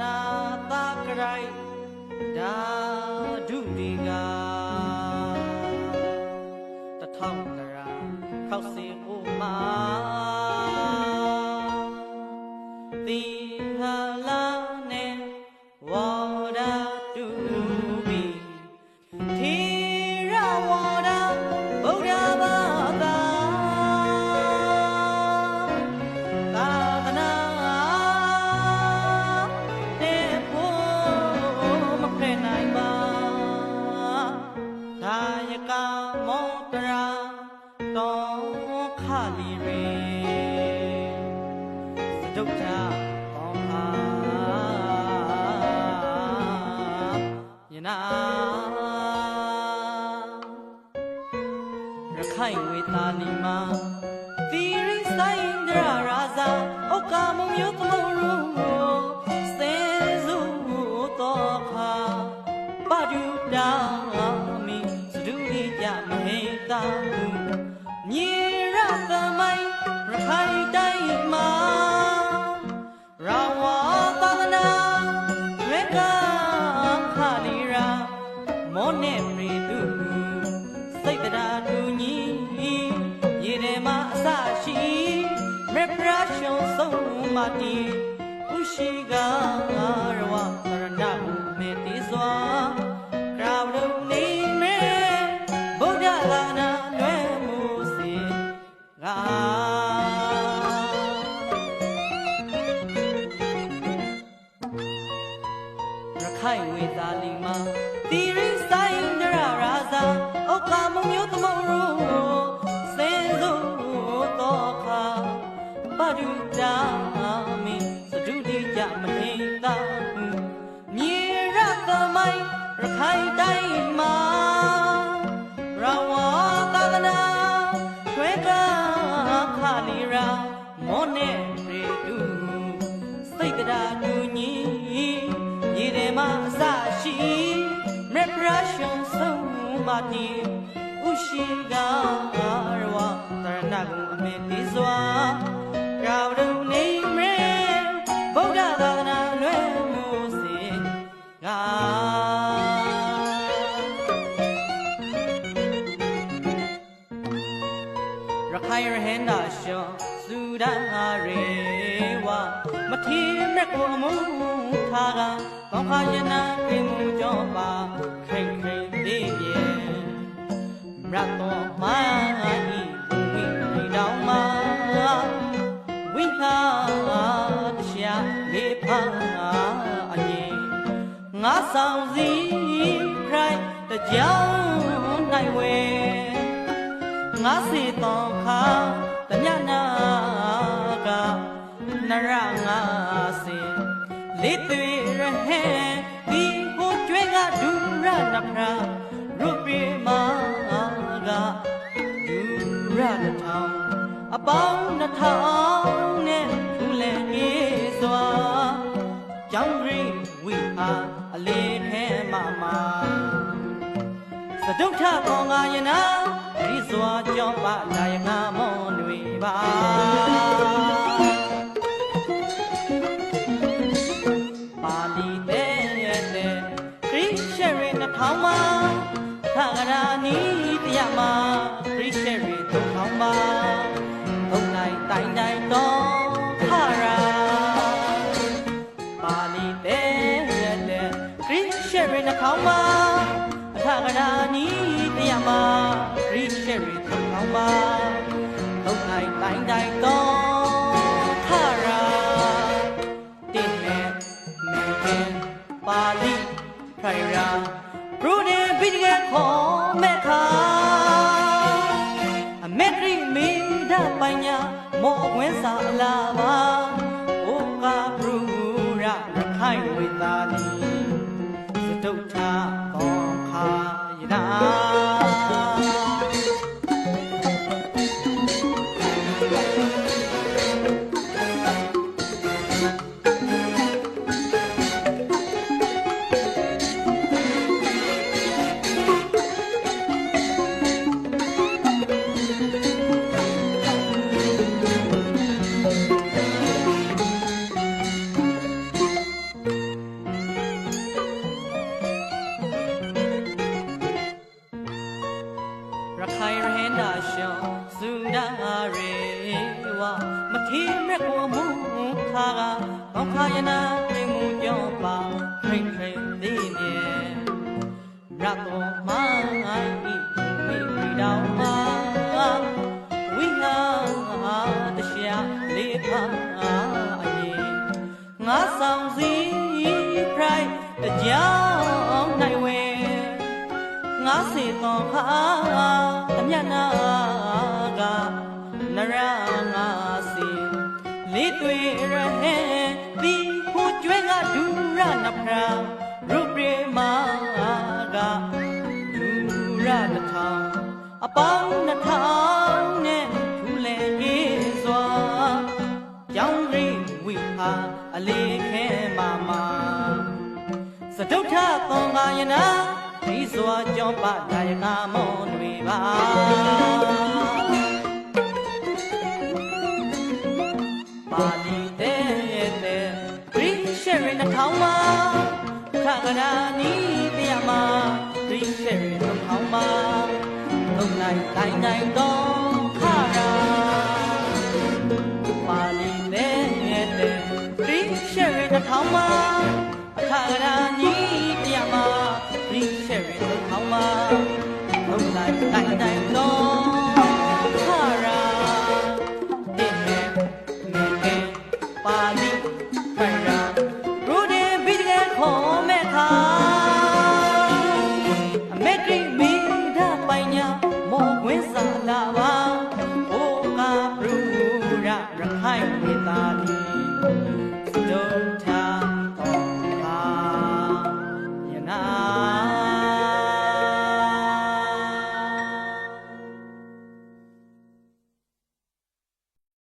နာတာကရိုက်ဒါဒုဒီကတထောင်ကရာခောက်စီအိုမာ ခလီရေစဒုတ်တာပေါင်းဟာယနာရခိုင်ဝေသာလီမှာသီရိဆိုင်ဒရာရာဇာဩကာမမျိုးသမုံရူစေစုတောခာပဒုတာမီစဒုရိယမဟေတာဟု မြေရသမိုင်းရခိုင်တိုင်းမှာရာဝသာသနာရကခလီရာမောနေပရိတုစိတ်တရားတူညီရေထဲမှာအစရှိမပရရှုံဆုံးမတီဥရှိက ရခိုင်ဝေသာလီမှာတီရိဆိုင်ဒရရာဇာဩကာမမျိုးသမုံရူစင်စို့တော့ခါပဒုတာမီစဒုတိယမဟိတာဟုမြေရသမိုင်းရခိုင်တိုင်းမှာ ရှိမပရရှုံဆုံးမတီဥရှိကရဝတရဏဂုံအမေတိစွာကာဝရုနေမေဗုဒ္ဓသာသနာလွယ်မှုစေငါရခိုင်ရဟန္တာရှောစုဒဟာရေဝ မထီမြက်ကိုအမှုထားကကောင်းခါယနာကိမှုကြောပါခိတ်ခိတ်လေးရဲ့မြတ်တော်မာဤဘူမိဒီတောင်မှာဝိဟာတရားလေးဖာအငြိငါဆောင်စီခိုင်တကြောင်နိုင်ဝဲငါစီတော်ခါတညနာက နရငါစီလေးသွေရဟဲဒီကိုကျွဲကဒူရနဖရာရုပ်ပြေမာကဒူရတထောင်အပေါင်းနှစ်ထောင်နဲ့ထူလဲအေးစွာကြောင်းရိဝိဟာအလေးထဲမှာမှာစဒုထကောငါယနာဒီစွာကြောင့်ပါလာယငါမောတွေပါပါ ထောင်းမှာသာဂရာနီတရားမှာခရစ်ရှရီသုံးထောင်းမှာသုံးနိုင်တိုင်းတိုင်းတော့ခရာပါဠိတဲ့တဲ့ခရစ်ရှရီနှထောင်းမှာထာဂရာနီတရားမှာဂရိရှယ်ရီသုံးကောင်းပါသုံးနိုင်တိုင်းတိုင်းတော့ခရာတင်းနဲ့မေခင်ပါဠိဖ ခေါ်မဲ့ခါအမေရိမီဒပညာမောဝင်းစာအလားပါဩကာဘရူရရခိုင်ဝေသာလီစ ရေဝမထေမဲ့ကိုမူခါကဘောက်ခါယနာနေမူကြောင့်ပါခိတ်ခိတ်သေးနေရတော်မအိမိမိတော်မဝိဟာတရှာလေးပါအေးငါဆောင်စီဖရိုက်တကြောင်နိုင်ဝဲငါစေတော်ခါ ရနဖရာရုပ်ပြေမာကဒူရတထောင်အပေါင်းနှစ်ထောင်နဲ့ထူလဲရေးစွာကြောင်းရိဝိဟာအလေးခဲမာမာစတုထသောငါယနာဒီစွာကြောပဒါယနာမောတွေပါပါ ကရာနီတရားမှာဂရိရှရနှထောင်းမှာသုံးနိုင်တိုင်းတိုင်းတော့ခရာပါဠိနဲ့တဲ့ရိရှရနှထောင်းမှာအခါရာညီတရားမှာရိရှရနှထောင်းမှာဟုတ်လိုက်တိုင်းတိုင်းတော့